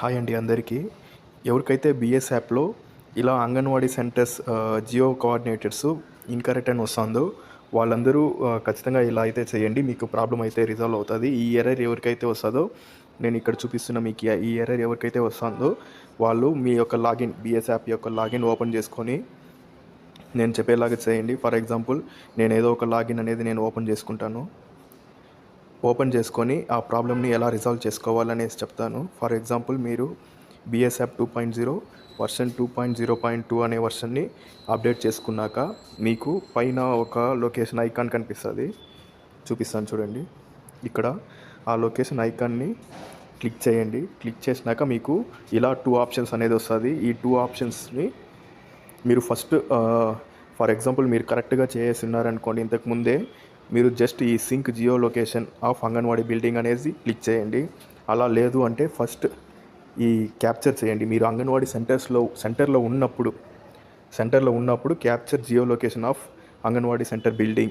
Hi అండి అందరికీ. ఎవరికైతే బిఎస్ యాప్లో ఇలా anganwadi centres geo coordinators incorrect అని వస్తుందో వాళ్ళందరూ ఖచ్చితంగా ఇలా అయితే చేయండి. మీకు ప్రాబ్లం అయితే రిజాల్వ్ అవుతుంది. ఈ ఎర్రర్ ఎవరికైతే వస్తుందో నేను ఇక్కడ చూపిస్తున్న మీకు ఈ- ఈ ఎర్రర్ ఎవరికైతే వస్తుందో వాళ్ళు మీ యొక్క లాగిన్ బిఎస్ యాప్ యొక్క లాగిన్ ఓపెన్ చేసుకొని నేను చెప్పేలాగా చేయండి. ఫర్ ఎగ్జాంపుల్ నేను ఏదో ఒక లాగిన్ అనేది నేను ఓపెన్ చేసుకుంటాను. ఓపెన్ చేసుకొని ఆ ప్రాబ్లమ్ని ఎలా రిజాల్వ్ చేసుకోవాలనేసి చెప్తాను. ఫర్ ఎగ్జాంపుల్ మీరు BSF two point zero version two point zero point two అనే వర్షన్ని అప్డేట్ చేసుకున్నాక మీకు పైన ఒక లొకేషన్ ఐకాన్ కనిపిస్తుంది. చూపిస్తాను చూడండి. ఇక్కడ ఆ లొకేషన్ ఐకాన్ని క్లిక్ చేయండి. క్లిక్ చేసినాక మీకు ఇలా టూ ఆప్షన్స్ అనేది వస్తుంది. ఈ టూ ఆప్షన్స్ని మీరు ఫస్ట్ ఫర్ ఎగ్జాంపుల్ మీరు కరెక్ట్గా చేసి ఉన్నారనుకోండి ఇంతకుముందే మీరు జస్ట్ ఈ sync geo location of anganwadi building అనేది క్లిక్ చేయండి. అలా లేదు అంటే ఫస్ట్ ఈ క్యాప్చర్ చేయండి. మీరు అంగన్వాడీ సెంటర్స్లో సెంటర్లో ఉన్నప్పుడు సెంటర్లో ఉన్నప్పుడు capture geo location of anganwadi centre building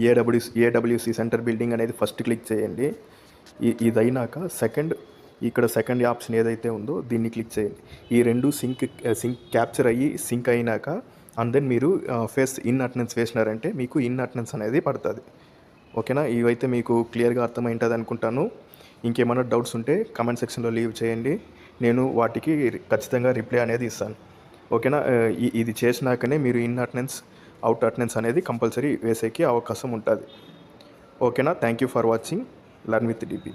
AW AWC centre building అనేది ఫస్ట్ క్లిక్ చేయండి. ఇ- ఇది అయినాక సెకండ్ ఇక్కడ సెకండ్ ఆప్షన్ ఏదైతే ఉందో దీన్ని క్లిక్ చేయండి. ఈ రెండు సింక్ సింక్ క్యాప్చర్ అయ్యి సింక్ అయినాక అండ్ దెన్ మీరు ఫేస్ ఇన్ అటెండెన్స్ వేసినారంటే మీకు ఇన్ అటెండెన్స్ అనేది పడుతుంది. ఓకేనా? ఇవైతే మీకు క్లియర్గా అర్థమైంటుంది అనుకుంటాను. ఇంకేమైనా డౌట్స్ ఉంటే కమెంట్ సెక్షన్లో లీవ్ చేయండి. నేను వాటికి ఖచ్చితంగా రిప్లై అనేది ఇస్తాను. ఓకేనా? ఇది చేసినాకనే మీరు ఇన్ అటెండెన్స్ అవుట్ అటెండెన్స్ అనేది కంపల్సరీ వేసేకి అవకాశం ఉంటుంది. ఓకేనా? Thank you for watching learn with DP